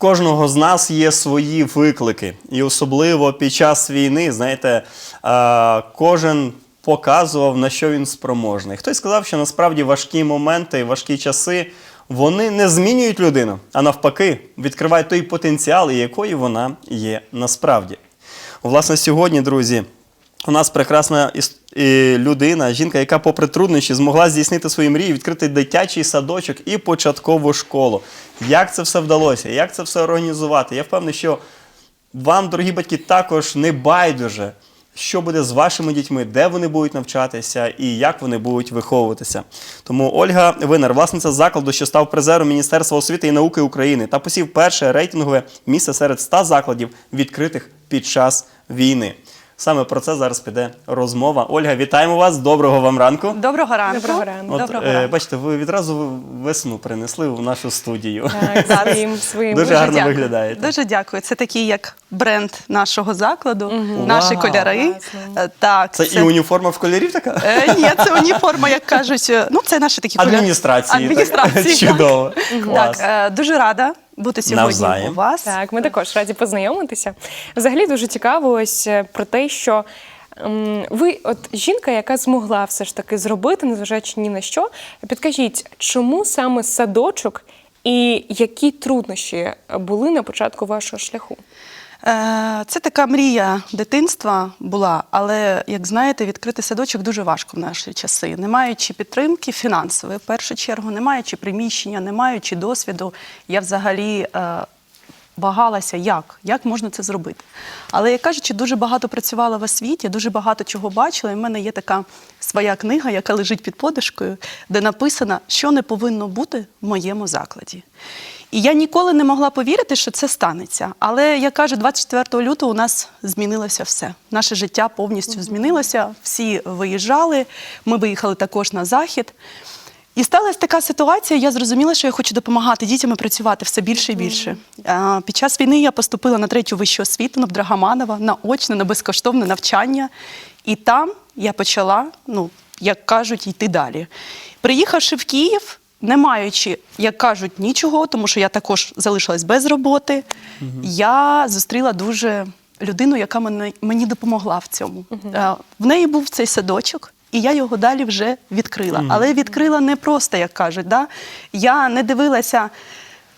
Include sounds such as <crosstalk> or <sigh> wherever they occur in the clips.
кожного з нас є свої виклики, і особливо під час війни, знаєте, кожен показував, на що він спроможний. Хтось сказав, що насправді важкі моменти, важкі часи. Вони не змінюють людину, а навпаки, відкривають той потенціал, якою вона є насправді. Власне, сьогодні, друзі, у нас прекрасна іс- людина, жінка, яка, попри труднощі, змогла здійснити свої мрії, відкрити дитячий садочок і початкову школу. Як це все вдалося? Як це все організувати? Я впевнений, що вам, дорогі батьки, також не байдуже, що буде з вашими дітьми, де вони будуть навчатися і як вони будуть виховуватися. Тому Ольга Винер, власниця закладу, що став призером Міністерства освіти і науки України та посів перше рейтингове місце серед 100 закладів, відкритих під час війни. Саме про це зараз піде розмова. Ольга, вітаємо вас. Доброго вам ранку. Доброго ранку. Доброго ранку. От, Доброго е, ранку. бачите, ви відразу весну принесли в нашу студію. Так, <laughs> своїм, своїм. Дуже гарно дякую. виглядаєте. Дуже дякую. Це такий як бренд нашого закладу, наші Вау. кольори. Класно. Е, Так, Це і уніформа в кольорів така? Е, Ні, це уніформа, як кажуть. е, Ну, це наші такі кольори. Адміністрації. Адміністрації. <laughs> так. Чудово. Так, е, дуже рада бути сьогодні Навзаєм. у вас. Так, ми також раді познайомитися. Взагалі дуже цікаво ось е, про те, що ви, от жінка, яка змогла все ж таки зробити, незважаючи ні на що. Підкажіть, чому саме садочок і які труднощі були на початку вашого шляху? Е, Це така мрія дитинства була, але як знаєте, відкрити садочок дуже важко в наші часи, не маючи підтримки фінансової, в першу чергу, не маючи приміщення, не маючи досвіду. Я взагалі е, вагалася, як, як можна це зробити. Але як кажучи, дуже багато працювала в освіті, дуже багато чого бачила. І в мене є така своя книга, яка лежить під подушкою, де написано, що не повинно бути в моєму закладі. І я ніколи не могла повірити, що це станеться. Але я кажу, 24 лютого у нас змінилося все. Наше життя повністю змінилося. Всі виїжджали. Ми виїхали також на захід. І сталася така ситуація, я зрозуміла, що я хочу допомагати дітям і працювати все більше і більше. А, Під час війни я поступила на третю вищу освіту на Драгоманова, на очне, на безкоштовне навчання. І там я почала, ну, як кажуть, йти далі. Приїхавши в Київ, не маючи, як кажуть, нічого, тому що я також залишилась без роботи, я зустріла дуже людину, яка мене, мені допомогла в цьому. Е, В неї був цей садочок. І я його далі вже відкрила. Але відкрила не просто, як кажуть. Да? Я не дивилася,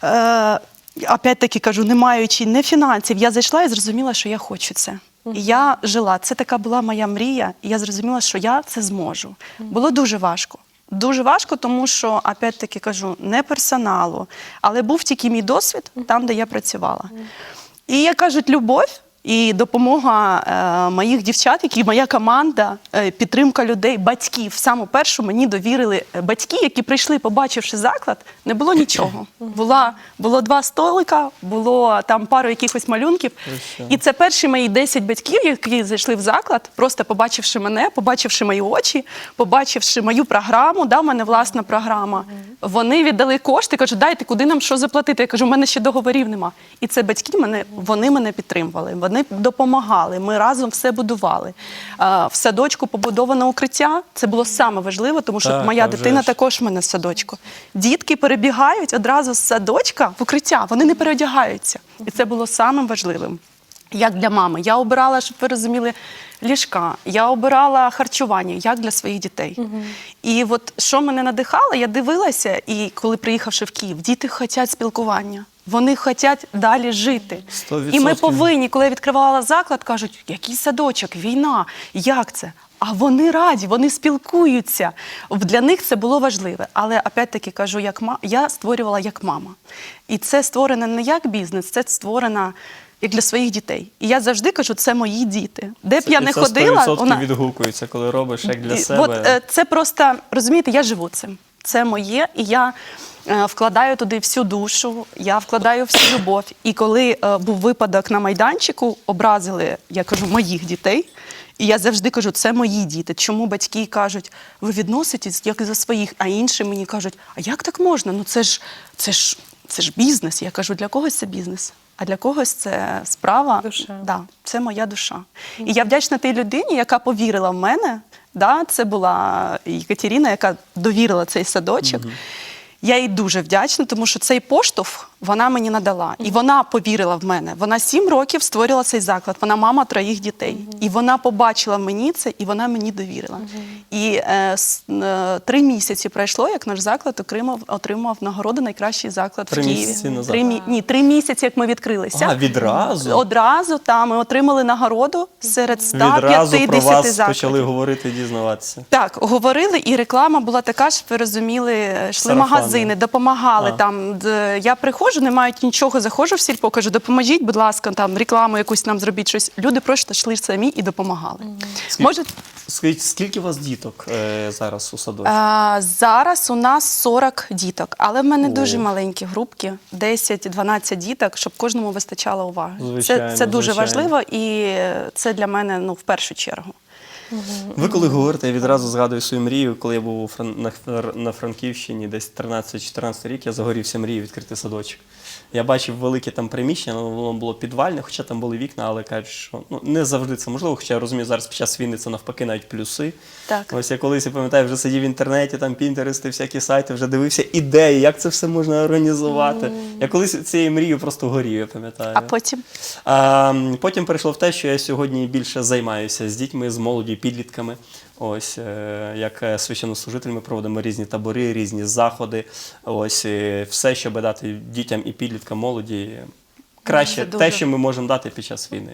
е, опять-таки кажу, не маючи не фінансів, я зайшла і зрозуміла, що я хочу це. І я жила. Це така була моя мрія, і я зрозуміла, що я це зможу. Було дуже важко. Дуже важко, тому що, опять-таки кажу, не персоналу, але був тільки мій досвід там, де я працювала. І як кажуть, любов і допомога е, моїх дівчат, які моя команда, е, підтримка людей, батьків. Саму першу мені довірили е, батьки, які прийшли, побачивши заклад, не було нічого. Була, було два столика, було там пару якихось малюнків. що? І це перші мої 10 батьків, які зайшли в заклад, просто побачивши мене, побачивши мої очі, побачивши мою програму, да, в мене власна програма. Вони віддали кошти, кажуть, дайте, куди нам що заплатити. Я кажу, у мене ще договорів нема. І це батьки мене, вони мене підтримували, вони допомагали. Ми разом все будували. В садочку побудоване укриття. Це було саме важливо, тому що Так, моя дитина ж. також в мене в садочку. Дітки перебігають одразу з садочка в укриття, вони не переодягаються. І це було самим важливим. Як для мами, я обирала, щоб ви розуміли, ліжка, я обирала харчування, як для своїх дітей. І от що мене надихало, я дивилася, і коли приїхавши в Київ, діти хочуть спілкування. Вони хочуть далі жити. Сто І ми повинні, коли я відкривала заклад, кажуть, який садочок, війна, як це? А вони раді, вони спілкуються. Для них це було важливе. Але опять-таки кажу, як ма... я створювала як мама. І це створено не як бізнес, це створено як для своїх дітей. І я завжди кажу, це мої діти. Де б я не це ходила, 100% вона відгукується, коли робиш як для себе. От е, це просто розумієте, я живу цим. Це моє, і я вкладаю туди всю душу, я вкладаю всю любов. І коли е, був випадок на майданчику, образили, я кажу, моїх дітей. І я завжди кажу, це мої діти. Чому батьки кажуть, ви відноситесь як за своїх, а інші мені кажуть, а як так можна? Ну це ж це ж це ж бізнес. Я кажу, для когось це бізнес, а для когось це справа. Душа. Да, це моя душа. І я вдячна тій людині, яка повірила в мене. Да, це була Екатерина, яка довірила цей садочок. Я їй дуже вдячна, тому що цей поштовх вона мені надала. І вона повірила в мене. Вона сім років створила цей заклад. Вона мама троїх дітей. І вона побачила мені це, і вона мені довірила. І е, с- е, три місяці пройшло, як наш заклад отримав, отримав нагороду найкращий заклад Три в Києві. місяці назад? Три, мі- ні, три місяці, як ми відкрилися. А, відразу? Одразу та ми отримали нагороду серед 150 Відразу про вас закладів. почали говорити і дізнаватися. Так, говорили, і реклама була така, щоб ви розуміли, йшли Сарафанна. магазини, допомагали А. там. д- Я приходжу, не мають нічого, заходжу в сільпо, кажу, допоможіть, будь ласка, там рекламу якусь нам зробіть щось. Люди просто йшли самі і допомагали. Скільки, Може, скажіть, скільки у вас діток е, зараз у садочку? а, зараз у нас 40 діток, але в мене О. дуже маленькі групки, 10-12 діток, щоб кожному вистачало уваги. Звичайно, це, це дуже звичайно. важливо, і це для мене ну, в першу чергу. Ви коли говорите, я відразу згадую свою мрію, коли я був на Франківщині, десь 13-14 рік, я загорівся мрією відкрити садочок. Я бачив велике там приміщення, ну, воно було підвальне, хоча там були вікна, але кажуть, що ну, не завжди це можливо. Хоча я розумію, зараз під час війни це навпаки навіть плюси. Так. Ось я колись я пам'ятаю, вже сидів в інтернеті, там пінтерести, всякі сайти, вже дивився ідеї, як це все можна організувати. Я колись цією мрією просто горів, я пам'ятаю. А потім А, потім перейшло в те, що я сьогодні більше займаюся з дітьми, з молоді, підлітками. Ось е, як е, священнослужитель ми проводимо різні табори, різні заходи. Ось все, щоб дати дітям і підліткам молоді краще Це те, що ми можемо дати під час війни.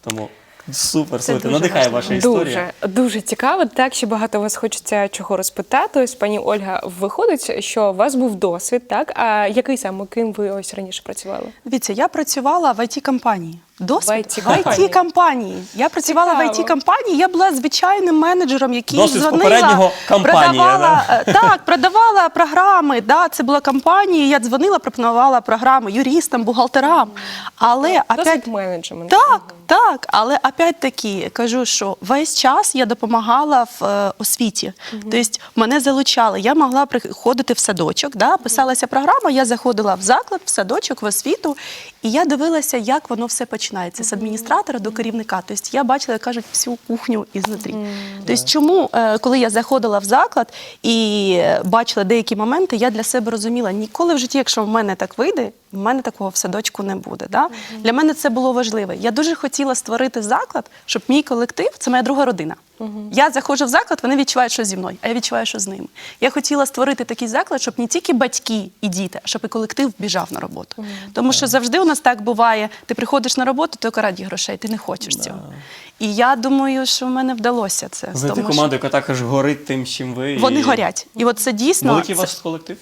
Тому супер, слухайте, надихає важливо. ваша історія. Дуже, дуже цікаво. Так, ще багато вас хочеться чого розпитати. Ось пані Ольга, виходить, що у вас був досвід, так? А який саме ким ви ось раніше працювали? Дивіться, я працювала в IT-компанії. Досвід В IT-компанії. IT-компанії. Я працювала Цікаво. в IT-компанії. Я була звичайним менеджером, який Досвід дзвонила, попереднього компанії, продавала, е, так, продавала програми. Да, це була компанія. Я дзвонила, пропонувала програми юристам, бухгалтерам. Але опять, менеджмент. так, так, але опять-таки кажу, що весь час я допомагала в е, освіті. Тобто мене залучали. Я могла приходити в садочок, да, писалася програма, я заходила в заклад, в садочок, в освіту, і я дивилася, як воно все починається з адміністратора до керівника. Тобто я бачила, як кажуть, всю кухню ізнутрі. Тобто, чому, е, коли я заходила в заклад і е, бачила деякі моменти, я для себе розуміла, ніколи в житті, якщо в мене так вийде, в мене такого в садочку не буде. Да? Для мене це було важливо. Я дуже хотіла створити заклад, щоб мій колектив це моя друга родина. Я заходжу в заклад, вони відчувають, що зі мною, а я відчуваю, що з ними. Я хотіла створити такий заклад, щоб не тільки батьки і діти, а щоб і колектив біжав на роботу. Тому що завжди у нас так буває: ти приходиш на роботу, тільки раді грошей, ти не хочеш цього. І я думаю, що в мене вдалося це. Знайти тому що команду, яка також горить тим, чим ви. Вони і- горять. І от це дійсно. Великий це- ваш колектив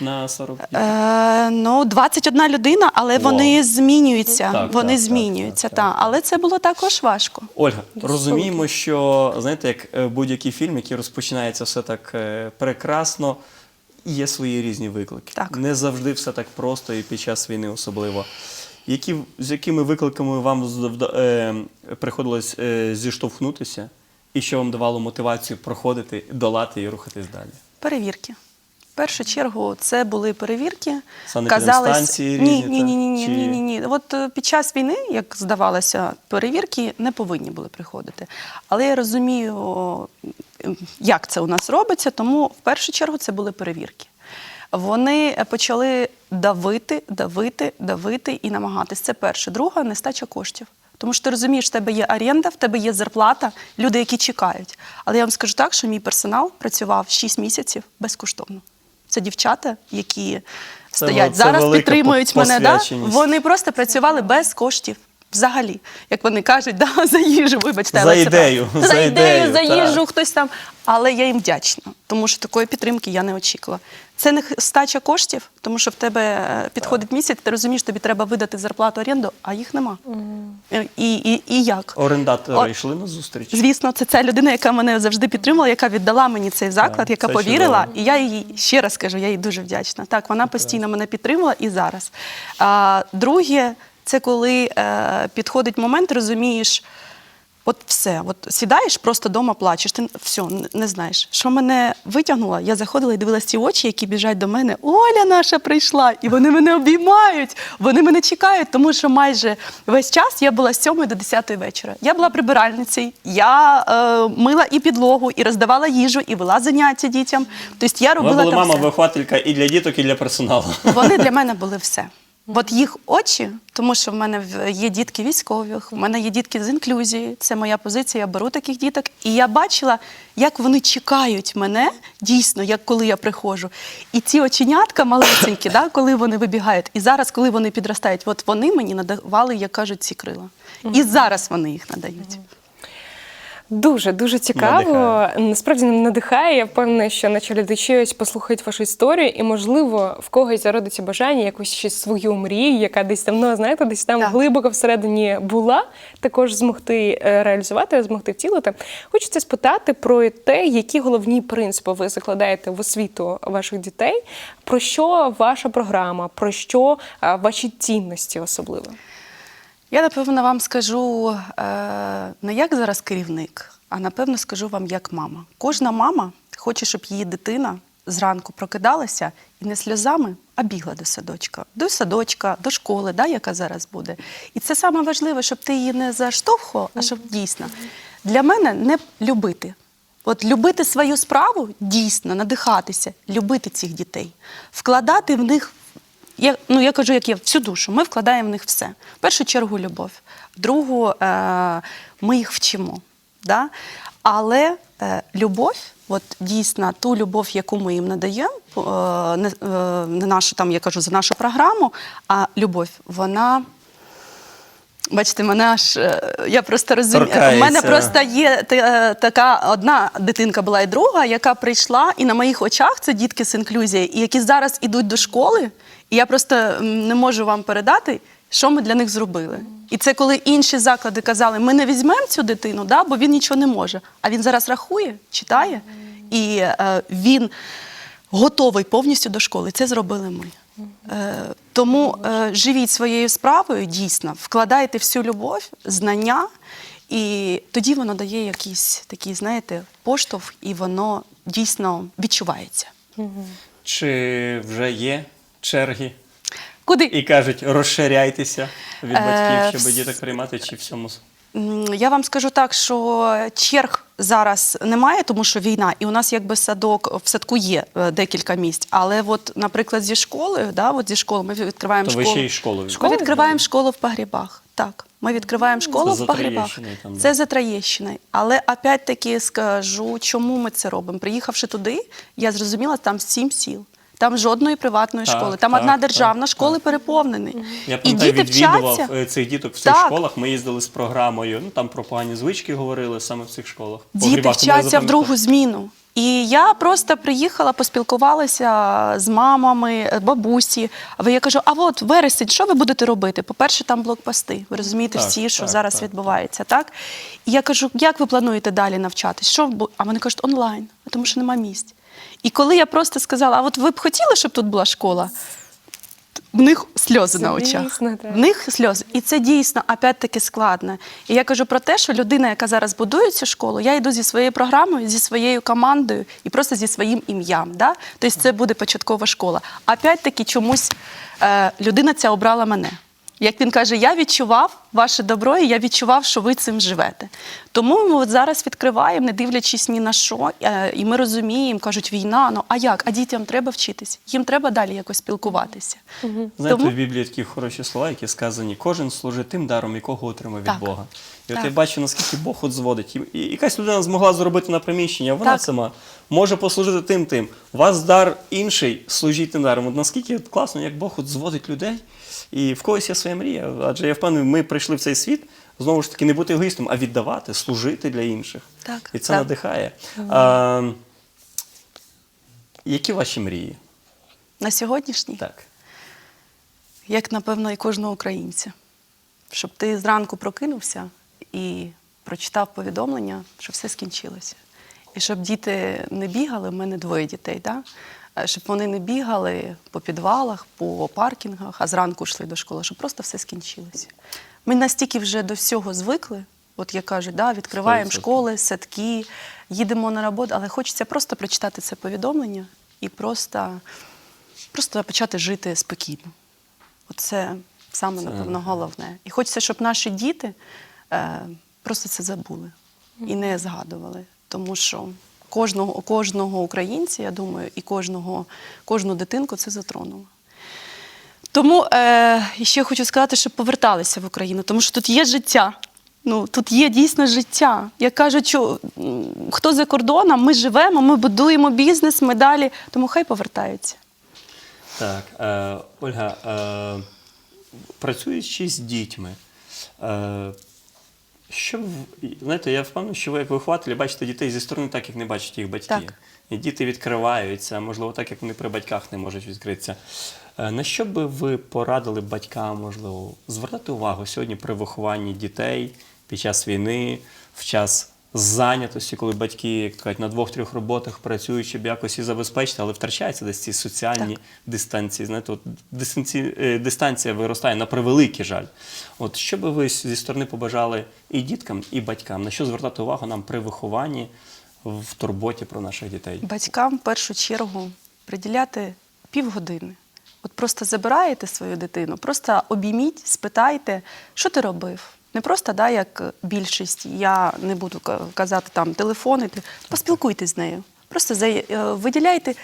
на 40 дітей? Е, ну, 21 людина, але Вау. вони змінюються. Так, вони так, так, змінюються, так, та. так. але це було також важко. Ольга, розуміємо, що знаєте, як е, будь-який фільм, який розпочинається все так е, прекрасно, є свої різні виклики. Так. Не завжди все так просто і під час війни особливо. Які, з якими викликами вам е, приходилось е, зіштовхнутися, і що вам давало мотивацію проходити, долати і рухатись далі? Перевірки. В першу чергу це були перевірки. Ні, різні, ні, ні, ні, ні, так? ні, ні, ні. От е, під час війни, як здавалося, перевірки не повинні були приходити. Але я розумію, як це у нас робиться, тому в першу чергу це були перевірки. Вони е, почали давити, давити, давити і намагатись. Це перше. Друге нестача коштів. Тому що ти розумієш, в тебе є оренда, в тебе є зарплата, люди, які чекають. Але я вам скажу так, що мій персонал працював 6 місяців безкоштовно. Це дівчата, які стоять це зараз, підтримують мене. Да? Вони просто працювали без коштів. Взагалі, як вони кажуть, да, <laughs> за їжу, вибачте, За але це ідею, правда. за за ідею, ідею, за так. їжу, хтось там. Але я їм вдячна, тому що такої підтримки я не очікувала. Це не х- стача коштів, тому що в тебе е, підходить місяць, ти розумієш, тобі треба видати зарплату оренду, а їх нема. Е, І, і, і як? Орендатори О, йшли на зустріч? Звісно, це ця людина, яка мене завжди підтримала, яка віддала мені цей заклад, Так, яка це повірила. чудово. І я їй ще раз кажу, я їй дуже вдячна. Так, вона постійно мене підтримала і зараз. А, друге, це коли е, підходить момент, розумієш. От все, от сідаєш, просто вдома плачеш, ти все, не- знаєш. Що мене витягнуло, я заходила і дивилася ці очі, які біжать до мене. Оля наша прийшла, і вони мене обіймають, вони мене чекають, тому що майже весь час я була з 7 до 10 вечора. Я була прибиральницею, я е, мила і підлогу, і роздавала їжу, і вела заняття дітям. Тобто я Ви були там мама все. вихователька і для діток, і для персоналу. Вони для мене були все. От їх очі, тому що в мене є дітки військових, в мене є дітки з інклюзії. Це моя позиція. Я беру таких діток. І я бачила, як вони чекають мене дійсно, як коли я приходжу. І ці оченятка малесенькі, да, коли вони вибігають. І зараз, коли вони підростають, от вони мені надавали, як кажуть, ці крила. І зараз вони їх надають. Дуже дуже цікаво. Надихає. Насправді надихає. Я впевнена, що наші глядачі ось послухають вашу історію, і можливо в когось зародиться бажання якусь ще свою мрію, яка десь давно знаєте, десь там Так. глибоко всередині була, також змогти е, реалізувати, змогти втілити. Хочеться спитати про те, які головні принципи ви закладаєте в освіту ваших дітей, про що ваша програма, про що ваші цінності особливо. Я напевно вам скажу е, не як зараз керівник, а напевно скажу вам як мама. Кожна мама хоче, щоб її дитина зранку прокидалася і не сльозами, а бігла до садочка, до садочка, до школи, да, яка зараз буде. І це саме важливе, щоб ти її не заштовхував, а щоб дійсно для мене не любити. От любити свою справу дійсно, надихатися, любити цих дітей, вкладати в них я, ну, я кажу, як є всю душу. Ми вкладаємо в них все. В першу чергу любов, в другу е, ми їх вчимо. Да? Але е, любов, от дійсно ту любов, яку ми їм надаємо, е, не, е, не нашу там, я кажу за нашу програму, а любов, вона. Бачите, мене аж е, я просто розумію. У мене просто є е, така одна дитинка була і друга, яка прийшла, і на моїх очах це дітки з інклюзією, і які зараз ідуть до школи. І я просто не можу вам передати, що ми для них зробили. І це коли інші заклади казали, ми не візьмемо цю дитину, да, бо він нічого не може. А він зараз рахує, читає, і е, він готовий повністю до школи. Це зробили ми. Е, тому е, живіть своєю справою дійсно, вкладайте всю любов, знання, і тоді воно дає якийсь такий, знаєте, поштовх, і воно дійсно відчувається. Чи вже є черги? Куди? І кажуть, розширяйтеся від Е, батьків, щоб діток приймати, чи всьому. Я вам скажу так, що черг зараз немає, тому що війна, і у нас якби садок в садку є е, декілька місць. Але от, наприклад, зі школою, да, от зі школи ми відкриваємо То ви школу. ще й школу Ми відкриваємо школу в погрібах. Так, ми відкриваємо школу Це в погрібах. Там. Це за Троєщиною. Але опять-таки скажу, чому ми це робимо. Приїхавши туди, я зрозуміла, там сім сіл. Там жодної приватної Так, школи, там так, одна так, державна, так. школи переповнені. Я І діти відвідував вчаться. е, цих діток в цих Так. школах. Ми їздили з програмою. Ну там про погані звички говорили саме в цих школах. Діти вчаться в другу зміну. І я просто приїхала, поспілкувалася з мамами, е, бабусі. А я кажу: а от вересень, що ви будете робити? По-перше, там блокпости. Ви розумієте Так, всі, що так, зараз так, відбувається, так? І я кажу, як ви плануєте далі навчатись? Що ви бу-?» а вони кажуть, онлайн, тому що нема місць. І коли я просто сказала, а от ви б хотіли, щоб тут була школа? В них сльози на очах. Так. В них сльози. І це дійсно опять-таки складно. І я кажу про те, що людина, яка зараз будує цю школу, я йду зі своєю програмою, зі своєю командою і просто зі своїм ім'ям. Да? Тобто це буде початкова школа. Опять-таки чомусь е, людина ця обрала мене. Як він каже, я відчував ваше добро, і я відчував, що ви цим живете. Тому ми от зараз відкриваємо, не дивлячись ні на що, е, і ми розуміємо, кажуть, війна, ну а як? А дітям треба вчитись, їм треба далі якось спілкуватися. Знаєте, Тому- в Біблії такі хороші слова, які сказані, кожен служить тим даром, якого отримав від Так. Бога. І от Так. я бачу, наскільки Бог от зводить. І, і якась людина змогла зробити на приміщення, вона Так. сама може послужити тим тим. У вас дар інший, служіть тим даром. От наскільки класно, як Бог от зводить людей, і в когось є своя мрія. Адже я впевнений, ми прийшли в цей світ, знову ж таки, не бути егоїстом, а віддавати, служити для інших. Так, І це так. надихає. А, які ваші мрії? На сьогоднішній Так. як напевно і кожного українця. Щоб ти зранку прокинувся і прочитав повідомлення, що все скінчилося. І щоб діти не бігали, в мене двоє дітей, да? Е, щоб вони не бігали по підвалах, по паркінгах, а зранку йшли до школи, щоб просто все скінчилося. Ми настільки вже до всього звикли, От як кажуть, да, відкриваємо 100%. школи, садки, їдемо на роботу, але хочеться просто прочитати це повідомлення і просто, просто почати жити спокійно. Оце саме, напевно, головне. І хочеться, щоб наші діти е, просто це забули і не згадували. Тому що кожного, кожного українця, я думаю, і кожного, кожну дитинку це затронуло. Тому е, ще хочу сказати, щоб поверталися в Україну, тому що тут є життя. Ну, тут є дійсно життя. Як кажуть, що хто за кордоном, ми живемо, ми будуємо бізнес, ми далі. Тому хай повертаються. Так, е, Ольга, е, працюючи з дітьми, е, що знаєте, я впевнений, що ви як вихователі бачите дітей зі сторони, так як не бачать їх батьки. Так. І діти відкриваються, можливо, так як вони при батьках не можуть відкритися. Е, На що би ви порадили батькам, можливо, звертати увагу сьогодні при вихованні дітей під час війни, в час зайнятості, коли батьки як кажуть, на двох-трьох роботах працюють, щоб якось і забезпечити, але втрачаються десь ці соціальні дистанції. Знаєте, от дистанції, е, дистанція виростає на превеликий жаль. От що би ви зі сторони побажали і діткам, і батькам, на що звертати увагу нам при вихованні в турботі про наших дітей? Батькам в першу чергу приділяти півгодини. От просто забираєте свою дитину, просто обійміть, спитайте, що ти робив. Не просто да, як більшість, я не буду казати там телефонити, поспілкуйтесь з нею. Просто за- е, виділяйте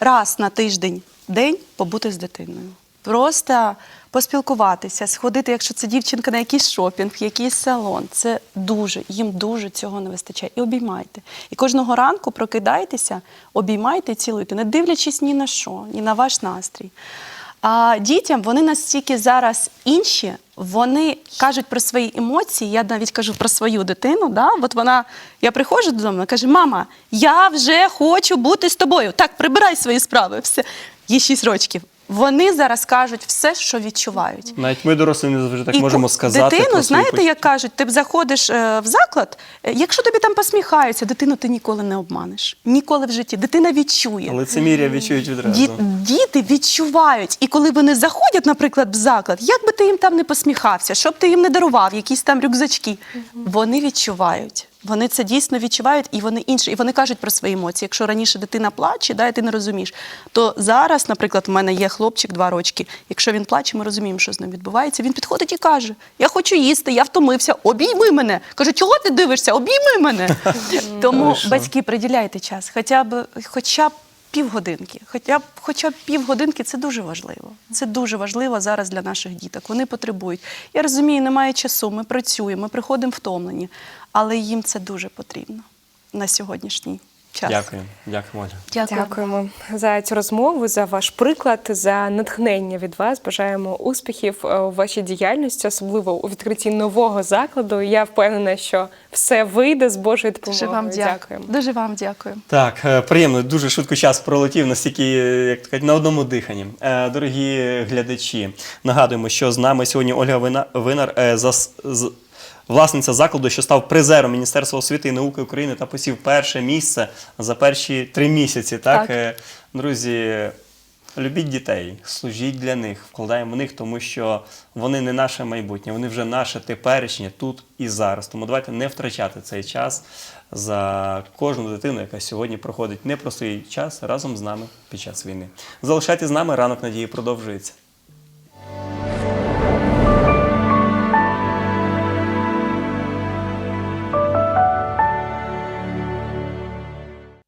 раз на тиждень день побути з дитиною. Просто поспілкуватися, сходити, якщо це дівчинка на якийсь шопінг, якийсь салон. Це дуже, їм дуже цього не вистачає. І обіймайте. І кожного ранку прокидайтеся, обіймайте і цілуйте, не дивлячись ні на що, ні на ваш настрій. А дітям вони настільки зараз інші, вони кажуть про свої емоції. Я навіть кажу про свою дитину. Да? От вона, я приходжу додому, каже: Мама, я вже хочу бути з тобою. Так, прибирай свої справи. Все. Їй 6 років. Вони зараз кажуть все, що відчувають. Навіть ми дорослі не завжди так І можемо сказати. Дитину, про знаєте, почуття. як кажуть, ти б заходиш е, в заклад, е, якщо тобі там посміхаються, дитину ти ніколи не обманеш. Ніколи в житті. Дитина відчує. Лицемір'я відчують відразу. Ді- діти відчувають, і коли вони заходять, наприклад, в заклад, як би ти їм там не посміхався, щоб ти їм не дарував, якісь там рюкзачки, вони відчувають. Вони це дійсно відчувають, і вони інші. І вони кажуть про свої емоції. Якщо раніше дитина плаче, да, і ти не розумієш, то зараз, наприклад, у мене є хлопчик два рочки. Якщо він плаче, ми розуміємо, що з ним відбувається. Він підходить і каже: Я хочу їсти, я втомився, обійми мене. Каже, чого ти дивишся? Обійми мене. <laughs> Тому батьки, приділяйте час, хоча б хоча б півгодинки. Хоча б хоча б півгодинки це дуже важливо. Це дуже важливо зараз для наших діток. Вони потребують. Я розумію, немає часу. Ми працюємо, ми приходимо втомлені, але їм це дуже потрібно на сьогоднішній час. Дякую, дякую, Оля. Дякую. Дякуємо за цю розмову, за ваш приклад, за натхнення від вас. Бажаємо успіхів е, у вашій діяльності, особливо у відкритті нового закладу. Я впевнена, що все вийде з Божою допомогою. Дуже вам дякую. Дуже вам дякую. Так, е, приємно, дуже швидко час пролетів, настільки, як то кажуть, на одному диханні. Е, Дорогі глядачі, нагадуємо, що з нами сьогодні Ольга Вина- Винар, зас- з- власниця закладу, що став призером Міністерства освіти і науки України та посів перше місце за перші три місяці. Так, Так. Е, друзі. Любіть дітей, служіть для них, вкладаємо в них, тому що вони не наше майбутнє, вони вже наше теперішнє тут і зараз. Тому давайте не втрачати цей час за кожну дитину, яка сьогодні проходить непростий час разом з нами під час війни. Залишайтесь з нами, ранок надії продовжується.